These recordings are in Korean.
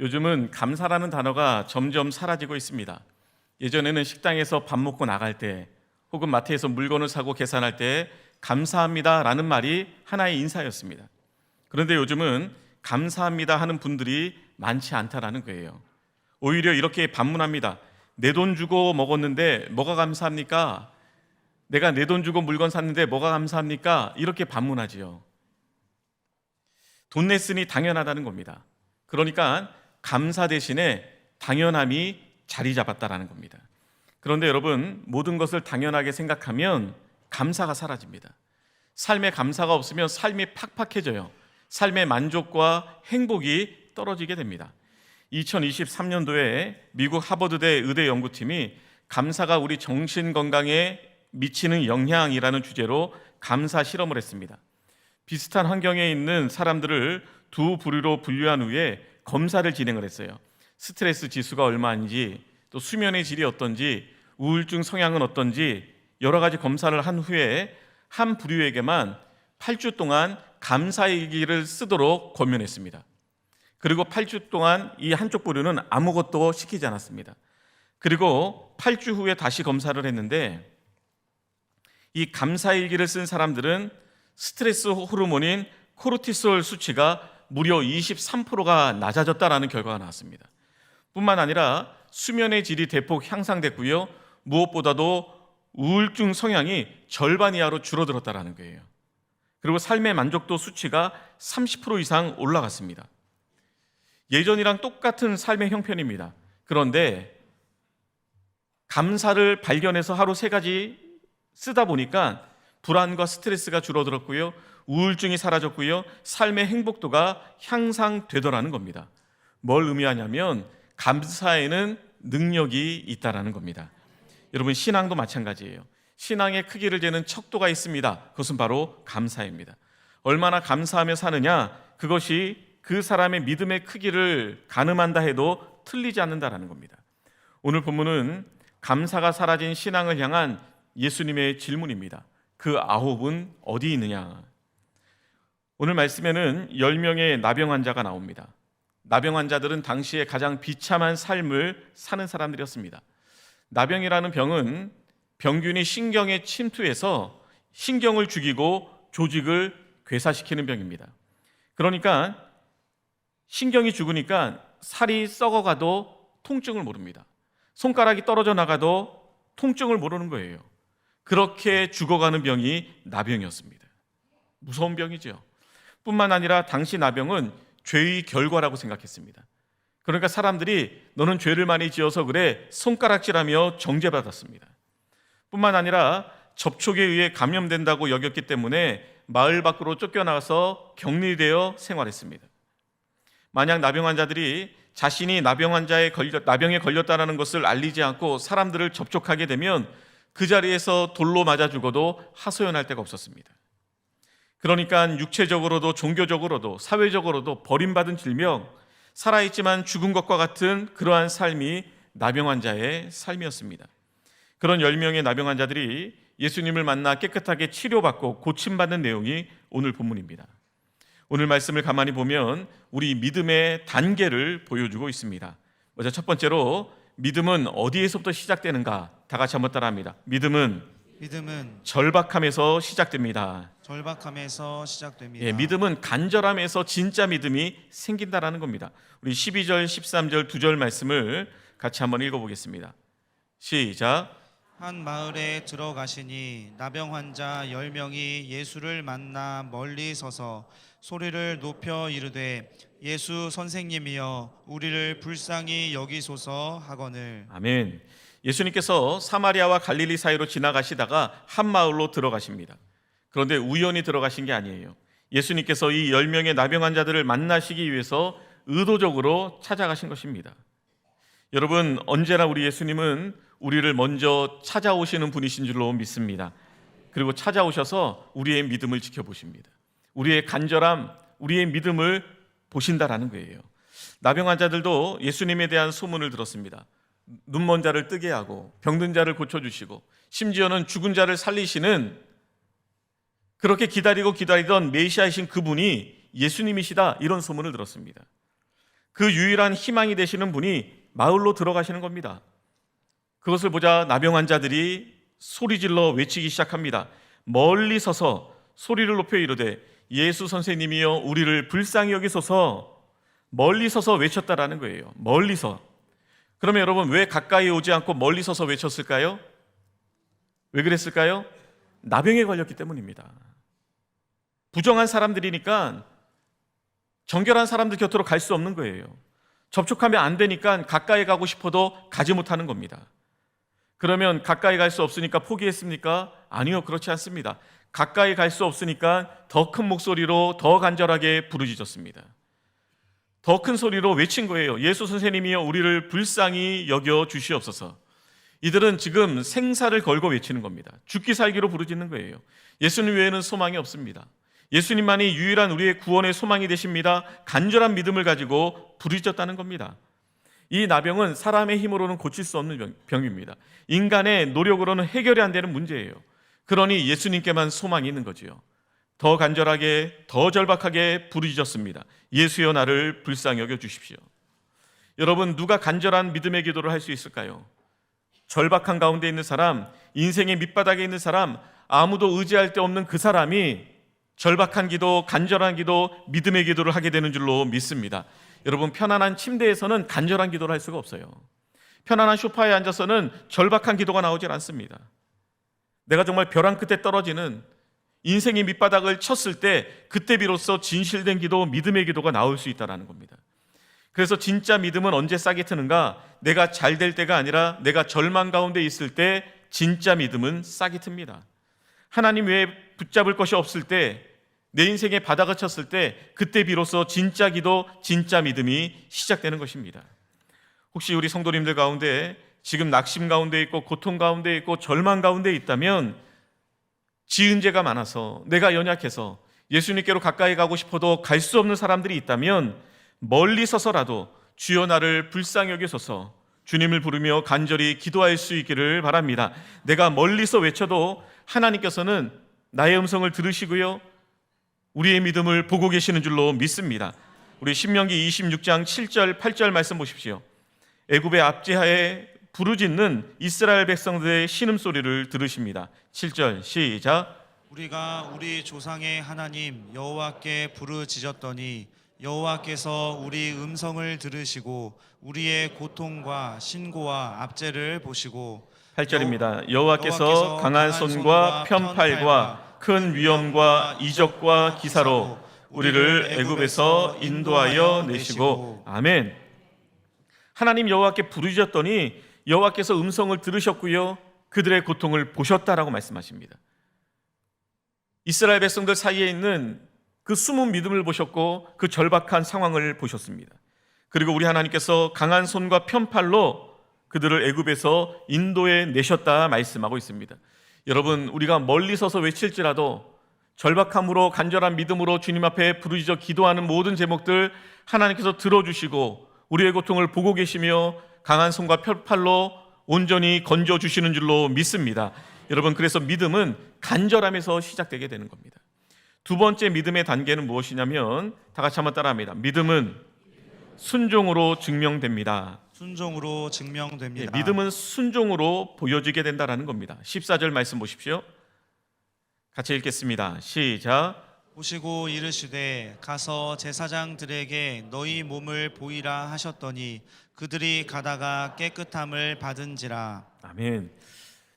요즘은 감사라는 단어가 점점 사라지고 있습니다. 예전에는 식당에서 밥 먹고 나갈 때 혹은 마트에서 물건을 사고 계산할 때 감사합니다 라는 말이 하나의 인사였습니다. 그런데 요즘은 감사합니다 하는 분들이 많지 않다라는 거예요. 오히려 이렇게 반문합니다. 내 돈 주고 먹었는데 뭐가 감사합니까? 내가 내 돈 주고 물건 샀는데 뭐가 감사합니까? 이렇게 반문하지요. 돈 냈으니 당연하다는 겁니다. 그러니까 감사 대신에 당연함이 자리 잡았다라는 겁니다. 그런데 여러분 모든 것을 당연하게 생각하면 감사가 사라집니다. 삶에 감사가 없으면 삶이 팍팍해져요. 삶의 만족과 행복이 떨어지게 됩니다. 2023년도에 미국 하버드대 의대 연구팀이 감사가 우리 정신 건강에 미치는 영향이라는 주제로 감사 실험을 했습니다. 비슷한 환경에 있는 사람들을 두 부류로 분류한 후에 검사를 진행을 했어요. 스트레스 지수가 얼마인지, 또 수면의 질이 어떤지, 우울증 성향은 어떤지 여러 가지 검사를 한 후에 한 부류에게만 8주 동안 감사 일기를 쓰도록 권면했습니다. 그리고 8주 동안 이 한쪽 부류는 아무것도 시키지 않았습니다. 그리고 8주 후에 다시 검사를 했는데 이 감사 일기를 쓴 사람들은 스트레스 호르몬인 코르티솔 수치가 무려 23%가 낮아졌다라는 결과가 나왔습니다. 뿐만 아니라 수면의 질이 대폭 향상됐고요. 무엇보다도 우울증 성향이 절반 이하로 줄어들었다라는 거예요. 그리고 삶의 만족도 수치가 30% 이상 올라갔습니다. 예전이랑 똑같은 삶의 형편입니다. 그런데 감사를 발견해서 하루 세 가지 쓰다 보니까 불안과 스트레스가 줄어들었고요. 우울증이 사라졌고요. 삶의 행복도가 향상되더라는 겁니다. 뭘 의미하냐면 감사에는 능력이 있다라는 겁니다. 여러분 신앙도 마찬가지예요. 신앙의 크기를 재는 척도가 있습니다. 그것은 바로 감사입니다. 얼마나 감사하며 사느냐 그것이 그 사람의 믿음의 크기를 가늠한다 해도 틀리지 않는다라는 겁니다. 오늘 본문은 감사가 사라진 신앙을 향한 예수님의 질문입니다. 그 아홉은 어디 있느냐? 오늘 말씀에는 10명의 나병 환자가 나옵니다. 나병 환자들은 당시에 가장 비참한 삶을 사는 사람들이었습니다. 나병이라는 병은 병균이 신경에 침투해서 신경을 죽이고 조직을 괴사시키는 병입니다. 그러니까 신경이 죽으니까 살이 썩어가도 통증을 모릅니다. 손가락이 떨어져 나가도 통증을 모르는 거예요. 그렇게 죽어가는 병이 나병이었습니다. 무서운 병이죠. 뿐만 아니라 당시 나병은 죄의 결과라고 생각했습니다. 그러니까 사람들이 너는 죄를 많이 지어서 그래 손가락질하며 정죄받았습니다. 뿐만 아니라 접촉에 의해 감염된다고 여겼기 때문에 마을 밖으로 쫓겨나가서 격리되어 생활했습니다. 만약 나병 환자들이 자신이 나병 환자에 걸려 나병에 걸렸다는 것을 알리지 않고 사람들을 접촉하게 되면 그 자리에서 돌로 맞아 죽어도 하소연할 데가 없었습니다. 그러니까 육체적으로도 종교적으로도 사회적으로도 버림받은 질병, 살아있지만 죽은 것과 같은 그러한 삶이 나병 환자의 삶이었습니다. 그런 10명의 나병 환자들이 예수님을 만나 깨끗하게 치료받고 고침받는 내용이 오늘 본문입니다. 오늘 말씀을 가만히 보면 우리 믿음의 단계를 보여주고 있습니다. 먼저 첫 번째로 믿음은 어디에서부터 시작되는가? 다 같이 한번 따라합니다. 믿음은 믿음은 절박함에서 시작됩니다. 절박함에서 시작됩니다. 예, 믿음은 간절함에서 진짜 믿음이 생긴다라는 겁니다. 우리 12절, 13절 두 절 말씀을 같이 한번 읽어 보겠습니다. 시작. 한 마을에 들어가시니 나병 환자 열 명이 예수를 만나 멀리 서서 소리를 높여 이르되 예수 선생님이여 우리를 불쌍히 여기소서 하거늘 아멘. 예수님께서 사마리아와 갈릴리 사이로 지나가시다가 한 마을로 들어가십니다. 그런데 우연히 들어가신 게 아니에요. 예수님께서 이 10명의 나병 환자들을 만나시기 위해서 의도적으로 찾아가신 것입니다. 여러분, 언제나 우리 예수님은 우리를 먼저 찾아오시는 분이신 줄로 믿습니다. 그리고 찾아오셔서 우리의 믿음을 지켜보십니다. 우리의 간절함, 우리의 믿음을 보신다라는 거예요. 나병 환자들도 예수님에 대한 소문을 들었습니다. 눈먼 자를 뜨게 하고 병든 자를 고쳐주시고 심지어는 죽은 자를 살리시는 그렇게 기다리고 기다리던 메시아이신 그분이 예수님이시다 이런 소문을 들었습니다. 그 유일한 희망이 되시는 분이 마을로 들어가시는 겁니다. 그것을 보자 나병 환자들이 소리질러 외치기 시작합니다. 멀리 서서 소리를 높여 이르되 예수 선생님이여 우리를 불쌍히 여기소서 멀리 서서 외쳤다라는 거예요. 멀리서. 그러면 여러분 왜 가까이 오지 않고 멀리 서서 외쳤을까요? 왜 그랬을까요? 나병에 걸렸기 때문입니다. 부정한 사람들이니까 정결한 사람들 곁으로 갈 수 없는 거예요. 접촉하면 안 되니까 가까이 가고 싶어도 가지 못하는 겁니다. 그러면 가까이 갈 수 없으니까 포기했습니까? 아니요, 그렇지 않습니다. 가까이 갈 수 없으니까 더 큰 목소리로 더 간절하게 부르짖었습니다. 더 큰 소리로 외친 거예요. 예수 선생님이여 우리를 불쌍히 여겨 주시옵소서. 이들은 지금 생사를 걸고 외치는 겁니다. 죽기 살기로 부르짖는 거예요. 예수님 외에는 소망이 없습니다. 예수님만이 유일한 우리의 구원의 소망이 되십니다. 간절한 믿음을 가지고 부르짖었다는 겁니다. 이 나병은 사람의 힘으로는 고칠 수 없는 병- 병입니다. 인간의 노력으로는 해결이 안 되는 문제예요. 그러니 예수님께만 소망이 있는 거지요. 더 간절하게, 더 절박하게 부르짖었습니다. 예수여 나를 불쌍히 여겨 주십시오. 여러분 누가 간절한 믿음의 기도를 할 수 있을까요? 절박한 가운데 있는 사람, 인생의 밑바닥에 있는 사람, 아무도 의지할 데 없는 그 사람이 절박한 기도, 간절한 기도, 믿음의 기도를 하게 되는 줄로 믿습니다. 여러분 편안한 침대에서는 간절한 기도를 할 수가 없어요. 편안한 소파에 앉아서는 절박한 기도가 나오질 않습니다. 내가 정말 벼랑 끝에 떨어지는 인생의 밑바닥을 쳤을 때 그때 비로소 진실된 기도, 믿음의 기도가 나올 수 있다라는 겁니다. 그래서 진짜 믿음은 언제 싹이 트는가? 내가 잘 될 때가 아니라 내가 절망 가운데 있을 때 진짜 믿음은 싹이 틉니다. 하나님 외에 붙잡을 것이 없을 때, 내 인생에 바닥을 쳤을 때, 그때 비로소 진짜 기도, 진짜 믿음이 시작되는 것입니다. 혹시 우리 성도님들 가운데 지금 낙심 가운데 있고 고통 가운데 있고 절망 가운데 있다면 지은 죄가 많아서 내가 연약해서 예수님께로 가까이 가고 싶어도 갈 수 없는 사람들이 있다면 멀리 서서라도 주여 나를 불쌍히 여기소서 주님을 부르며 간절히 기도할 수 있기를 바랍니다. 내가 멀리서 외쳐도 하나님께서는 나의 음성을 들으시고요. 우리의 믿음을 보고 계시는 줄로 믿습니다. 우리 신명기 26장 7절 8절 말씀 보십시오. 애굽의 압제하에 부르짖는 이스라엘 백성들의 신음소리를 들으십니다. 7절 시작. 우리가 우리 조상의 하나님 여호와께 부르짖었더니 여호와께서 우리 음성을 들으시고 우리의 고통과 신고와 압제를 보시고 8절입니다. 여호와께서 강한 손과 편팔과 큰 위험과 이적과 기사로 우리를 애굽에서 인도하여 내시고 아멘. 하나님 여호와께 부르짖었더니 여호와께서 음성을 들으셨고요. 그들의 고통을 보셨다라고 말씀하십니다. 이스라엘 백성들 사이에 있는 그 숨은 믿음을 보셨고 그 절박한 상황을 보셨습니다. 그리고 우리 하나님께서 강한 손과 편팔로 그들을 애굽에서 인도에 내셨다 말씀하고 있습니다. 여러분 우리가 멀리 서서 외칠지라도 절박함으로 간절한 믿음으로 주님 앞에 부르짖어 기도하는 모든 제목들 하나님께서 들어주시고 우리의 고통을 보고 계시며 강한 손과 편팔로 온전히 건져 주시는 줄로 믿습니다. 여러분 그래서 믿음은 간절함에서 시작되게 되는 겁니다. 두 번째 믿음의 단계는 무엇이냐면 다 같이 한번 따라합니다. 믿음은 순종으로 증명됩니다. 순종으로 예, 증명됩니다. 믿음은 순종으로 보여지게 된다라는 겁니다. 14절 말씀 보십시오. 같이 읽겠습니다. 시작. 보시고 이르시되 가서 제사장들에게 너희 몸을 보이라 하셨더니 그들이 가다가 깨끗함을 받은지라 아멘.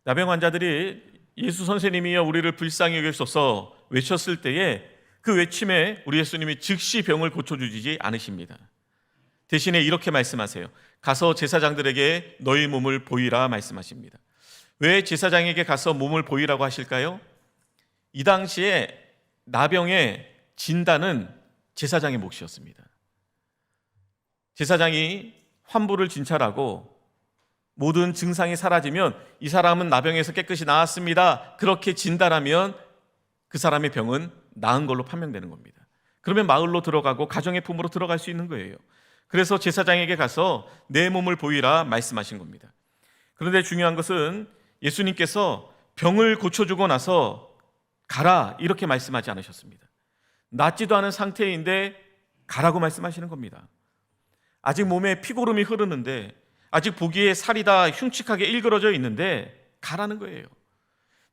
나병 환자들이 예수 선생님이여 우리를 불쌍히 여기소서 외쳤을 때에 그 외침에 우리 예수님이 즉시 병을 고쳐주지 않으십니다. 대신에 이렇게 말씀하세요. 가서 제사장들에게 너희 몸을 보이라 말씀하십니다. 왜 제사장에게 가서 몸을 보이라고 하실까요? 이 당시에 나병의 진단은 제사장의 몫이었습니다. 제사장이 환부를 진찰하고 모든 증상이 사라지면 이 사람은 나병에서 깨끗이 나았습니다. 그렇게 진단하면 그 사람의 병은 나은 걸로 판명되는 겁니다. 그러면 마을로 들어가고 가정의 품으로 들어갈 수 있는 거예요. 그래서 제사장에게 가서 내 몸을 보이라 말씀하신 겁니다. 그런데 중요한 것은 예수님께서 병을 고쳐주고 나서 가라 이렇게 말씀하지 않으셨습니다. 낫지도 않은 상태인데 가라고 말씀하시는 겁니다. 아직 몸에 피고름이 흐르는데 아직 보기에 살이 다 흉측하게 일그러져 있는데 가라는 거예요.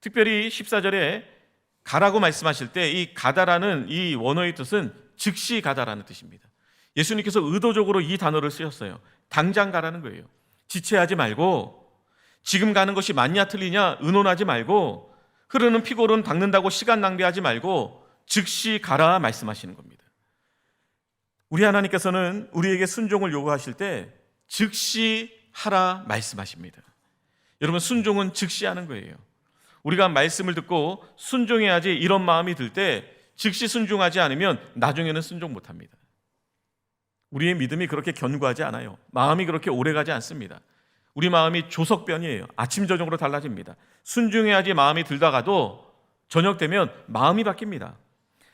특별히 14절에 가라고 말씀하실 때 이 가다라는 이 원어의 뜻은 즉시 가다라는 뜻입니다. 예수님께서 의도적으로 이 단어를 쓰셨어요. 당장 가라는 거예요. 지체하지 말고 지금 가는 것이 맞냐 틀리냐 의논하지 말고 흐르는 피고름 닦는다고 시간 낭비하지 말고 즉시 가라 말씀하시는 겁니다. 우리 하나님께서는 우리에게 순종을 요구하실 때 즉시 하라 말씀하십니다. 여러분 순종은 즉시 하는 거예요. 우리가 말씀을 듣고 순종해야지 이런 마음이 들 때 즉시 순종하지 않으면 나중에는 순종 못 합니다. 우리의 믿음이 그렇게 견고하지 않아요. 마음이 그렇게 오래 가지 않습니다. 우리 마음이 조석변이에요. 아침 저녁으로 달라집니다. 순종해야지 마음이 들다가도 저녁 되면 마음이 바뀝니다.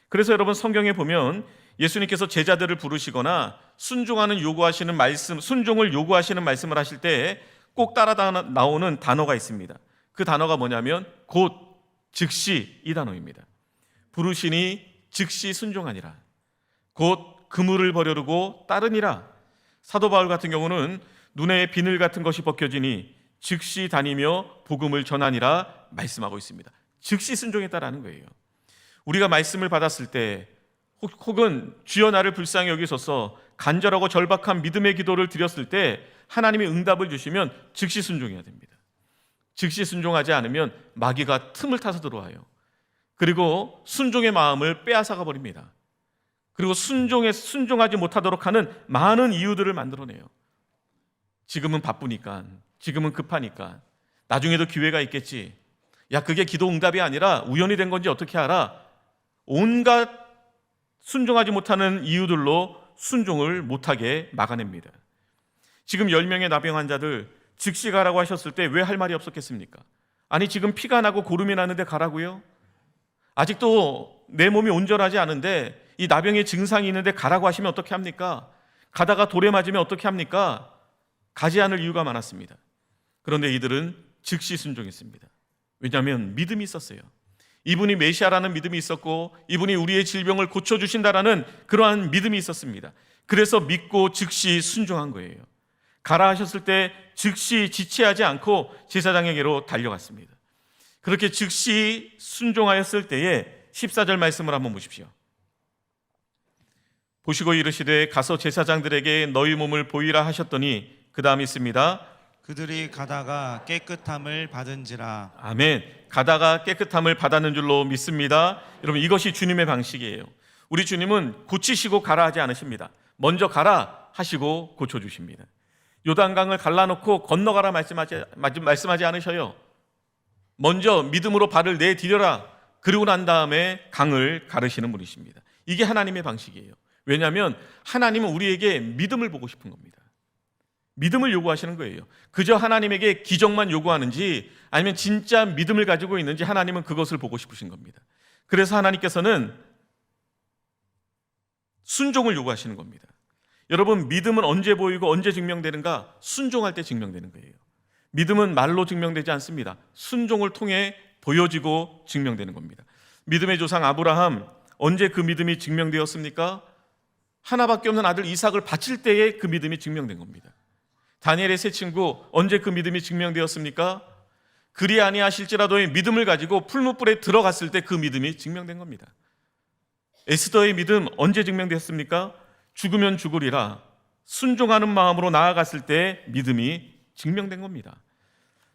그래서 여러분 성경에 보면 예수님께서 제자들을 부르시거나 순종하는 요구하시는 말씀, 순종을 요구하시는 말씀을 하실 때 꼭 따라 나오는 단어가 있습니다. 그 단어가 뭐냐면 곧 즉시 이 단어입니다. 부르시니 즉시 순종하니라. 곧 그물을 버려두고 따르니라. 사도 바울 같은 경우는 눈에 비늘 같은 것이 벗겨지니 즉시 다니며 복음을 전하니라 말씀하고 있습니다. 즉시 순종했다라는 거예요. 우리가 말씀을 받았을 때 혹- 혹은 주여 나를 불쌍히 여기소서 간절하고 절박한 믿음의 기도를 드렸을 때 하나님이 응답을 주시면 즉시 순종해야 됩니다. 즉시 순종하지 않으면 마귀가 틈을 타서 들어와요. 그리고 순종의 마음을 빼앗아가 버립니다. 그리고 순종에 순종하지 못하도록 하는 많은 이유들을 만들어내요. 지금은 바쁘니까, 지금은 급하니까, 나중에도 기회가 있겠지. 야, 그게 기도 응답이 아니라 우연이 된 건지 어떻게 알아? 온갖 순종하지 못하는 이유들로 순종을 못하게 막아냅니다. 지금 10명의 나병 환자들 즉시 가라고 하셨을 때 왜 할 말이 없었겠습니까? 아니, 지금 피가 나고 고름이 나는데 가라고요? 아직도 내 몸이 온전하지 않은데 이 나병의 증상이 있는데 가라고 하시면 어떻게 합니까? 가다가 돌에 맞으면 어떻게 합니까? 가지 않을 이유가 많았습니다. 그런데 이들은 즉시 순종했습니다. 왜냐하면 믿음이 있었어요. 이분이 메시아라는 믿음이 있었고 이분이 우리의 질병을 고쳐 주신다라는 그러한 믿음이 있었습니다. 그래서 믿고 즉시 순종한 거예요. 가라 하셨을 때 즉시 지체하지 않고 제사장에게로 달려갔습니다. 그렇게 즉시 순종하였을 때에 14절 말씀을 한번 보십시오. 보시고 이르시되 가서 제사장들에게 너희 몸을 보이라 하셨더니 그 다음 있습니다. 그들이 가다가 깨끗함을 받은지라 아멘. 가다가 깨끗함을 받았는 줄로 믿습니다. 여러분 이것이 주님의 방식이에요. 우리 주님은 고치시고 가라 하지 않으십니다. 먼저 가라 하시고 고쳐 주십니다. 요단강을 갈라놓고 건너가라 말씀하지, 말씀하지 않으셔요. 먼저 믿음으로 발을 내디뎌라. 그리고 난 다음에 강을 가르시는 분이십니다. 이게 하나님의 방식이에요. 왜냐하면 하나님은 우리에게 믿음을 보고 싶은 겁니다. 믿음을 요구하시는 거예요. 그저 하나님에게 기적만 요구하는지 아니면 진짜 믿음을 가지고 있는지 하나님은 그것을 보고 싶으신 겁니다. 그래서 하나님께서는 순종을 요구하시는 겁니다. 여러분, 믿음은 언제 보이고 언제 증명되는가? 순종할 때 증명되는 거예요. 믿음은 말로 증명되지 않습니다. 순종을 통해 보여지고 증명되는 겁니다. 믿음의 조상 아브라함, 언제 그 믿음이 증명되었습니까? 하나밖에 없는 아들 이삭을 바칠 때에 그 믿음이 증명된 겁니다. 다니엘의 세 친구 언제 그 믿음이 증명되었습니까? 그리 아니하실지라도의 믿음을 가지고 풀무불에 들어갔을 때 그 믿음이 증명된 겁니다. 에스더의 믿음 언제 증명되었습니까? 죽으면 죽으리라 순종하는 마음으로 나아갔을 때 믿음이 증명된 겁니다.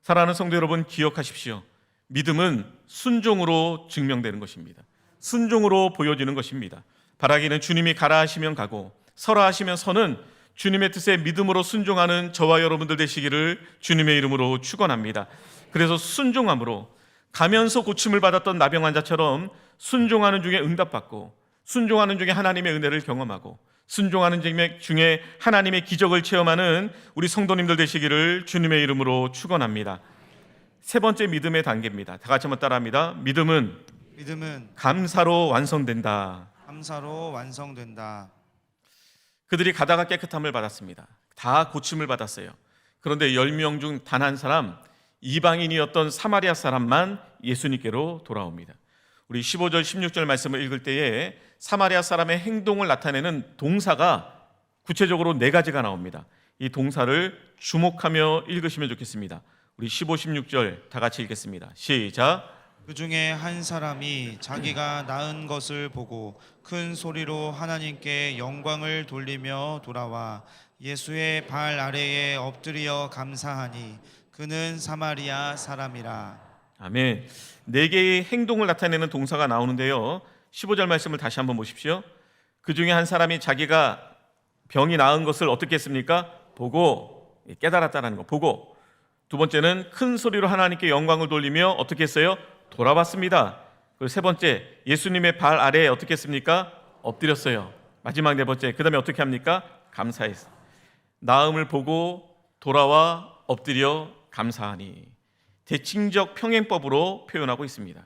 사랑하는 성도 여러분 기억하십시오. 믿음은 순종으로 증명되는 것입니다. 순종으로 보여지는 것입니다. 바라기는 주님이 가라 하시면 가고 서라 하시면 서는 주님의 뜻에 믿음으로 순종하는 저와 여러분들 되시기를 주님의 이름으로 축원합니다. 그래서 순종함으로 가면서 고침을 받았던 나병 환자처럼 순종하는 중에 응답받고 순종하는 중에 하나님의 은혜를 경험하고 순종하는 중에 하나님의 기적을 체험하는 우리 성도님들 되시기를 주님의 이름으로 축원합니다. 세 번째 믿음의 단계입니다. 다 같이 한번 따라합니다. 믿음은 믿음은 감사로 완성된다. 감사로 완성된다. 그들이 가다가 깨끗함을 받았습니다. 다 고침을 받았어요. 그런데 10명 중 단 한 사람 이방인이었던 사마리아 사람만 예수님께로 돌아옵니다. 우리 15절 16절 말씀을 읽을 때에 사마리아 사람의 행동을 나타내는 동사가 구체적으로 네 가지가 나옵니다. 이 동사를 주목하며 읽으시면 좋겠습니다. 우리 15, 16절 다 같이 읽겠습니다. 시작. 그 중에 한 사람이 자기가 낳은 것을 보고 큰 소리로 하나님께 영광을 돌리며 돌아와 예수의 발 아래에 엎드려 감사하니 그는 사마리아 사람이라. 아멘. 네 개의 행동을 나타내는 동사가 나오는데요. 15절 말씀을 다시 한번 보십시오. 그 중에 한 사람이 자기가 병이 나은 것을 어떻게 했습니까? 보고 깨달았다는 거. 보고 두 번째는 큰 소리로 하나님께 영광을 돌리며 어떻게 했어요? 돌아봤습니다. 그리고 세 번째 예수님의 발 아래에 어떻게 했습니까? 엎드렸어요. 마지막 네 번째 그 다음에 어떻게 합니까? 감사했어. 나음을 보고 돌아와 엎드려 감사하니 대칭적 평행법으로 표현하고 있습니다.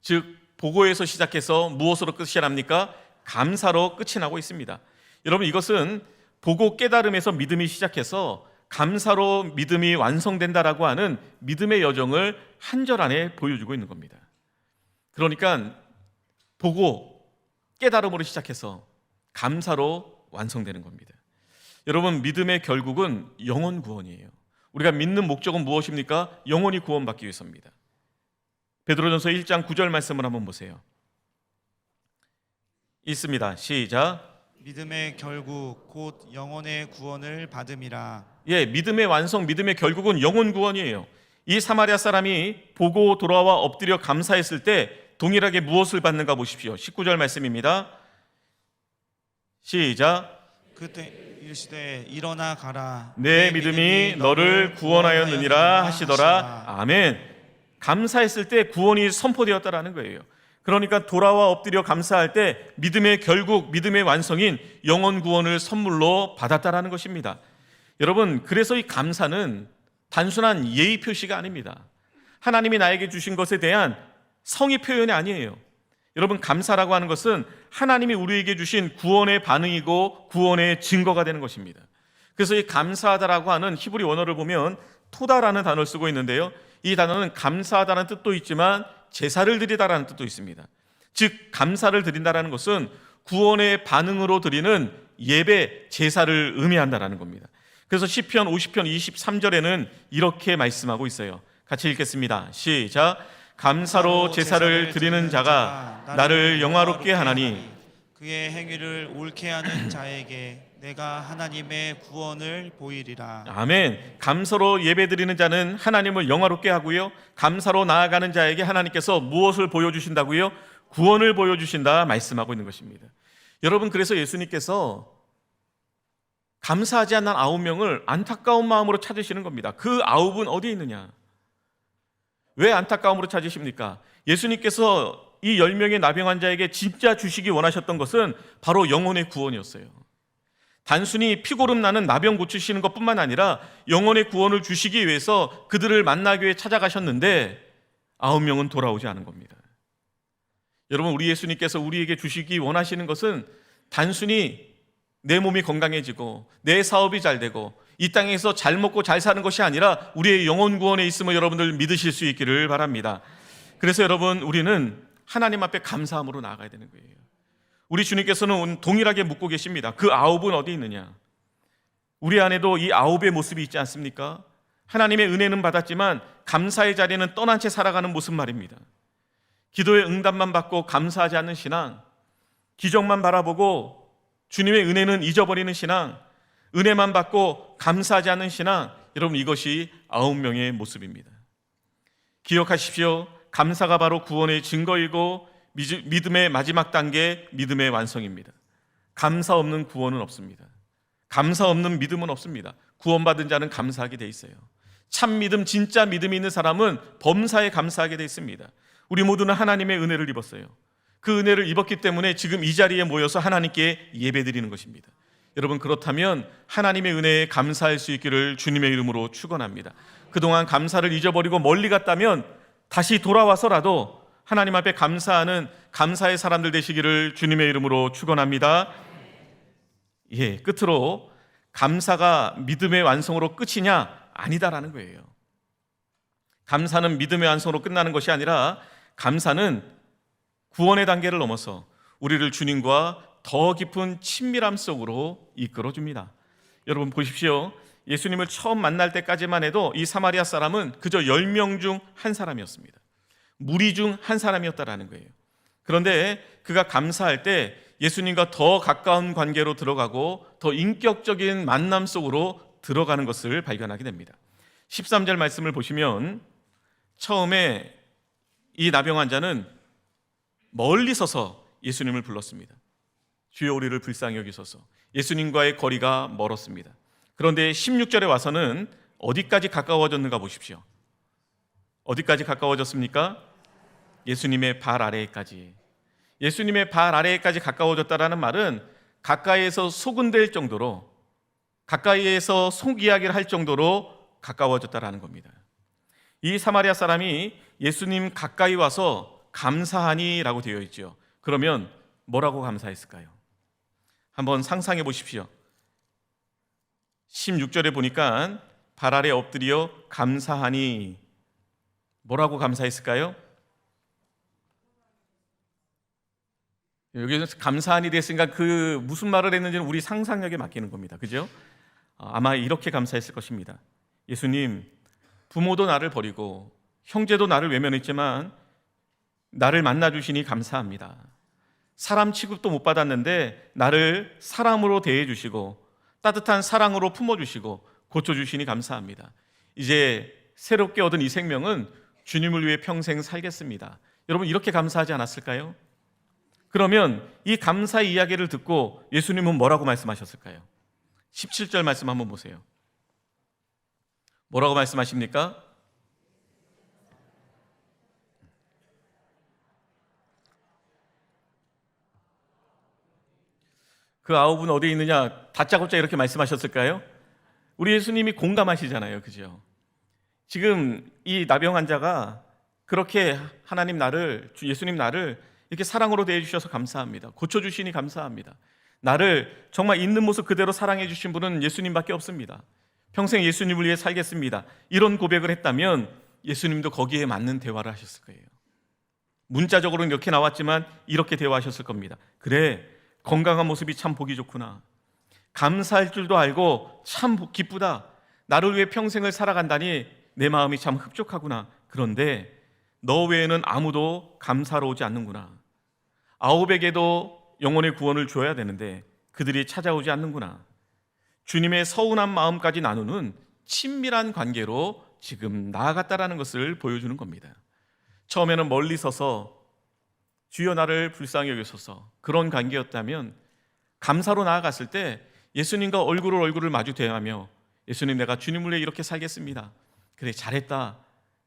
즉 보고에서 시작해서 무엇으로 끝이 납니까? 감사로 끝이 나고 있습니다. 여러분 이것은 보고 깨달음에서 믿음이 시작해서 감사로 믿음이 완성된다라고 하는 믿음의 여정을 한 절 안에 보여주고 있는 겁니다. 그러니까 보고 깨달음으로 시작해서 감사로 완성되는 겁니다. 여러분 믿음의 결국은 영혼 구원이에요. 우리가 믿는 목적은 무엇입니까? 영혼이 구원받기 위해서입니다. 베드로전서 1장 9절 말씀을 한번 보세요. 있습니다. 시작. 믿음의 결국 곧 영혼의 구원을 받음이라. 예, 믿음의 완성, 믿음의 결국은 영혼 구원이에요. 이 사마리아 사람이 보고 돌아와 엎드려 감사했을 때 동일하게 무엇을 받는가 보십시오. 19절 말씀입니다. 시작. 그때 이르시되 일어나 가라. 내 믿음이 너를 구원하였느니라 하시더라. 아멘. 감사했을 때 구원이 선포되었다라는 거예요. 그러니까 돌아와 엎드려 감사할 때 믿음의 결국, 믿음의 완성인 영원 구원을 선물로 받았다라는 것입니다. 여러분, 그래서 이 감사는 단순한 예의 표시가 아닙니다. 하나님이 나에게 주신 것에 대한 성의 표현이 아니에요. 여러분, 감사라고 하는 것은 하나님이 우리에게 주신 구원의 반응이고 구원의 증거가 되는 것입니다. 그래서 이 감사하다라고 하는 히브리 원어를 보면 토다라는 단어를 쓰고 있는데요. 이 단어는 감사하다는 뜻도 있지만 제사를 드리다라는 뜻도 있습니다. 즉 감사를 드린다라는 것은 구원의 반응으로 드리는 예배 제사를 의미한다라는 겁니다. 그래서 시편 50편 23절에는 이렇게 말씀하고 있어요. 같이 읽겠습니다. 시작. 감사로 제사를 드리는 자가 나를 영화롭게 하나니 그의 행위를 옳게 하는 자에게 내가 하나님의 구원을 보이리라. 아멘. 감사로 예배드리는 자는 하나님을 영화롭게 하고요. 감사로 나아가는 자에게 하나님께서 무엇을 보여 주신다고요? 구원을 보여 주신다 말씀하고 있는 것입니다. 여러분 그래서 예수님께서 감사하지 않는 아홉 명을 안타까운 마음으로 찾으시는 겁니다. 그 아홉은 어디에 있느냐? 왜 안타까움으로 찾으십니까? 예수님께서 이 열 명의 나병 환자에게 진짜 주시기 원하셨던 것은 바로 영혼의 구원이었어요. 단순히 피고름 나는 나병 고치시는 것 뿐만 아니라 영혼의 구원을 주시기 위해서 그들을 만나기 위해 찾아가셨는데 아홉 명은 돌아오지 않은 겁니다. 여러분 우리 예수님께서 우리에게 주시기 원하시는 것은 단순히 내 몸이 건강해지고 내 사업이 잘 되고 이 땅에서 잘 먹고 잘 사는 것이 아니라 우리의 영혼 구원에 있음을 여러분들 믿으실 수 있기를 바랍니다. 그래서 여러분 우리는 하나님 앞에 감사함으로 나아가야 되는 거예요. 우리 주님께서는 동일하게 묻고 계십니다. 그 아홉은 어디 있느냐? 우리 안에도 이 아홉의 모습이 있지 않습니까? 하나님의 은혜는 받았지만 감사의 자리는 떠난 채 살아가는 모습 말입니다. 기도의 응답만 받고 감사하지 않는 신앙, 기적만 바라보고 주님의 은혜는 잊어버리는 신앙, 은혜만 받고 감사하지 않는 신앙, 여러분 이것이 아홉 명의 모습입니다. 기억하십시오. 감사가 바로 구원의 증거이고 믿음의 마지막 단계, 믿음의 완성입니다. 감사 없는 구원은 없습니다. 감사 없는 믿음은 없습니다. 구원받은 자는 감사하게 돼 있어요. 참 믿음, 진짜 믿음이 있는 사람은 범사에 감사하게 돼 있습니다. 우리 모두는 하나님의 은혜를 입었어요. 그 은혜를 입었기 때문에 지금 이 자리에 모여서 하나님께 예배드리는 것입니다. 여러분 그렇다면 하나님의 은혜에 감사할 수 있기를 주님의 이름으로 축원합니다. 그동안 감사를 잊어버리고 멀리 갔다면 다시 돌아와서라도 하나님 앞에 감사하는 감사의 사람들 되시기를 주님의 이름으로 축원합니다. 예, 끝으로 감사가 믿음의 완성으로 끝이냐? 아니다라는 거예요. 감사는 믿음의 완성으로 끝나는 것이 아니라 감사는 구원의 단계를 넘어서 우리를 주님과 더 깊은 친밀함 속으로 이끌어 줍니다. 여러분 보십시오. 예수님을 처음 만날 때까지만 해도 이 사마리아 사람은 그저 10명 중 한 사람이었습니다. 무리 중 한 사람이었다라는 거예요. 그런데 그가 감사할 때 예수님과 더 가까운 관계로 들어가고 더 인격적인 만남 속으로 들어가는 것을 발견하게 됩니다. 13절 말씀을 보시면 처음에 이 나병 환자는 멀리 서서 예수님을 불렀습니다. 주여 우리를 불쌍히 여기소서. 예수님과의 거리가 멀었습니다. 그런데 16절에 와서는 어디까지 가까워졌는가 보십시오. 어디까지 가까워졌습니까? 예수님의 발 아래까지. 예수님의 발 아래까지 가까워졌다라는 말은 가까이에서 소근될 정도로 가까이에서 속 이야기를 할 정도로 가까워졌다라는 겁니다. 이 사마리아 사람이 예수님 가까이 와서 감사하니라고 되어 있죠. 그러면 뭐라고 감사했을까요? 한번 상상해 보십시오. 16절에 보니까 발 아래 엎드려 감사하니 뭐라고 감사했을까요? 여기서 감사하니 됐으니까 그 무슨 말을 했는지는 우리 상상력에 맡기는 겁니다. 그죠? 어, 아마 이렇게 감사했을 것입니다. 예수님, 부모도 나를 버리고 형제도 나를 외면했지만 나를 만나 주시니 감사합니다. 사람 취급도 못 받았는데 나를 사람으로 대해 주시고 따뜻한 사랑으로 품어 주시고 고쳐 주시니 감사합니다. 이제 새롭게 얻은 이 생명은 주님을 위해 평생 살겠습니다. 여러분 이렇게 감사하지 않았을까요? 그러면 이 감사 이야기를 듣고 예수님은 뭐라고 말씀하셨을까요? 17절 말씀 한번 보세요. 뭐라고 말씀하십니까? 그 아홉은 어디에 있느냐? 다짜고짜 이렇게 말씀하셨을까요? 우리 예수님이 공감하시잖아요. 그죠? 지금 이 나병 환자가 그렇게 하나님 나를, 주 예수님 나를 이렇게 사랑으로 대해 주셔서 감사합니다. 고쳐 주시니 감사합니다. 나를 정말 있는 모습 그대로 사랑해 주신 분은 예수님밖에 없습니다. 평생 예수님을 위해 살겠습니다. 이런 고백을 했다면 예수님도 거기에 맞는 대화를 하셨을 거예요. 문자적으로는 이렇게 나왔지만 이렇게 대화하셨을 겁니다. 그래, 건강한 모습이 참 보기 좋구나. 감사할 줄도 알고 참 기쁘다. 나를 위해 평생을 살아간다니 내 마음이 참 흡족하구나. 그런데 너 외에는 아무도 감사로 오지 않는구나. 아홉에게도 영혼의 구원을 줘야 되는데 그들이 찾아오지 않는구나. 주님의 서운한 마음까지 나누는 친밀한 관계로 지금 나아갔다라는 것을 보여주는 겁니다. 처음에는 멀리 서서 주여 나를 불쌍히 여기소서 그런 관계였다면 감사로 나아갔을 때 예수님과 얼굴을 얼굴을 마주 대하며 예수님 내가 주님을 위해 이렇게 살겠습니다. 그래 잘했다.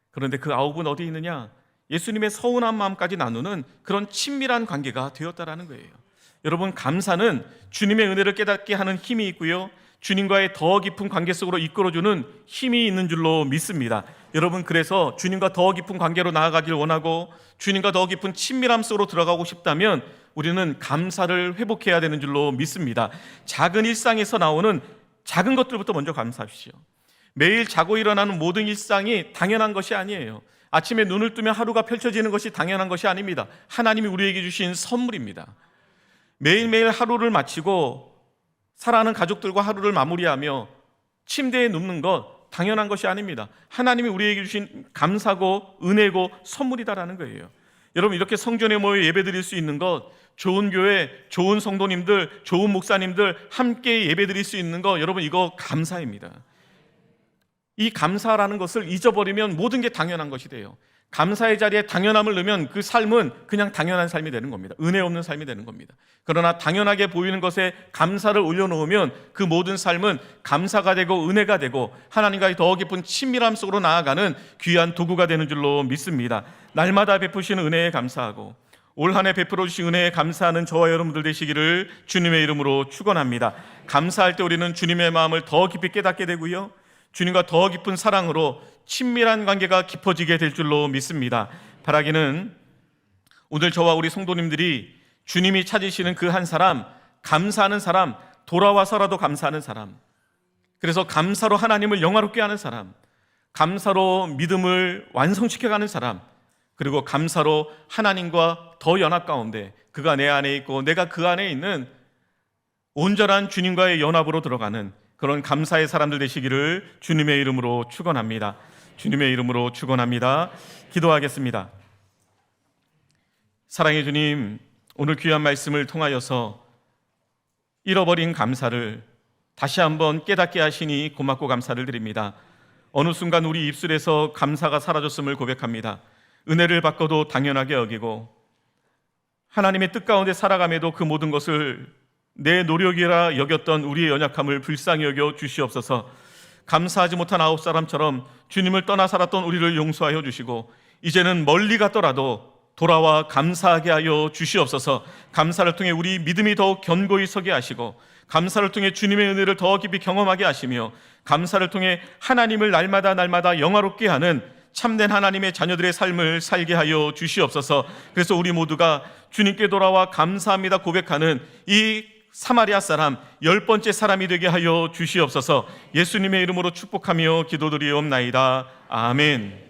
그런데 그 아홉은 어디 있느냐? 예수님의 서운한 마음까지 나누는 그런 친밀한 관계가 되었다라는 거예요. 여러분 감사는 주님의 은혜를 깨닫게 하는 힘이 있고요. 주님과의 더 깊은 관계 속으로 이끌어주는 힘이 있는 줄로 믿습니다. 여러분 그래서 주님과 더 깊은 관계로 나아가길 원하고 주님과 더 깊은 친밀함 속으로 들어가고 싶다면 우리는 감사를 회복해야 되는 줄로 믿습니다. 작은 일상에서 나오는 작은 것들부터 먼저 감사하십시오. 매일 자고 일어나는 모든 일상이 당연한 것이 아니에요. 아침에 눈을 뜨면 하루가 펼쳐지는 것이 당연한 것이 아닙니다. 하나님이 우리에게 주신 선물입니다. 매일매일 하루를 마치고 사랑하는 가족들과 하루를 마무리하며 침대에 눕는 것 당연한 것이 아닙니다. 하나님이 우리에게 주신 감사고 은혜고 선물이다라는 거예요. 여러분 이렇게 성전에 모여 예배드릴 수 있는 것 좋은 교회, 좋은 성도님들, 좋은 목사님들 함께 예배드릴 수 있는 것 여러분 이거 감사입니다. 이 감사라는 것을 잊어버리면 모든 게 당연한 것이 돼요. 감사의 자리에 당연함을 넣으면 그 삶은 그냥 당연한 삶이 되는 겁니다. 은혜 없는 삶이 되는 겁니다. 그러나 당연하게 보이는 것에 감사를 올려놓으면 그 모든 삶은 감사가 되고 은혜가 되고 하나님과의 더 깊은 친밀함 속으로 나아가는 귀한 도구가 되는 줄로 믿습니다. 날마다 베푸시는 은혜에 감사하고 올 한해 베풀어 주신 은혜에 감사하는 저와 여러분들 되시기를 주님의 이름으로 축원합니다. 감사할 때 우리는 주님의 마음을 더 깊이 깨닫게 되고요. 주님과 더 깊은 사랑으로 친밀한 관계가 깊어지게 될 줄로 믿습니다. 바라기는 오늘 저와 우리 성도님들이 주님이 찾으시는 그 한 사람, 감사하는 사람, 돌아와서라도 감사하는 사람, 그래서 감사로 하나님을 영화롭게 하는 사람, 감사로 믿음을 완성시켜가는 사람, 그리고 감사로 하나님과 더 연합 가운데 그가 내 안에 있고 내가 그 안에 있는 온전한 주님과의 연합으로 들어가는 그런 감사의 사람들 되시기를 주님의 이름으로 축원합니다. 주님의 이름으로 축원합니다. 기도하겠습니다. 사랑의 주님, 오늘 귀한 말씀을 통하여서 잃어버린 감사를 다시 한번 깨닫게 하시니 고맙고 감사를 드립니다. 어느 순간 우리 입술에서 감사가 사라졌음을 고백합니다. 은혜를 받고도 당연하게 여기고 하나님의 뜻 가운데 살아감에도 그 모든 것을 내 노력이라 여겼던 우리의 연약함을 불쌍히 여겨 주시옵소서. 감사하지 못한 아홉 사람처럼 주님을 떠나 살았던 우리를 용서하여 주시고 이제는 멀리 갔더라도 돌아와 감사하게 하여 주시옵소서. 감사를 통해 우리 믿음이 더욱 견고히 서게 하시고 감사를 통해 주님의 은혜를 더 깊이 경험하게 하시며 감사를 통해 하나님을 날마다 날마다 영화롭게 하는 참된 하나님의 자녀들의 삶을 살게 하여 주시옵소서. 그래서 우리 모두가 주님께 돌아와 감사합니다 고백하는 이 사마리아 사람 열 번째 사람이 되게 하여 주시옵소서. 예수님의 이름으로 축복하며 기도드리옵나이다. 아멘.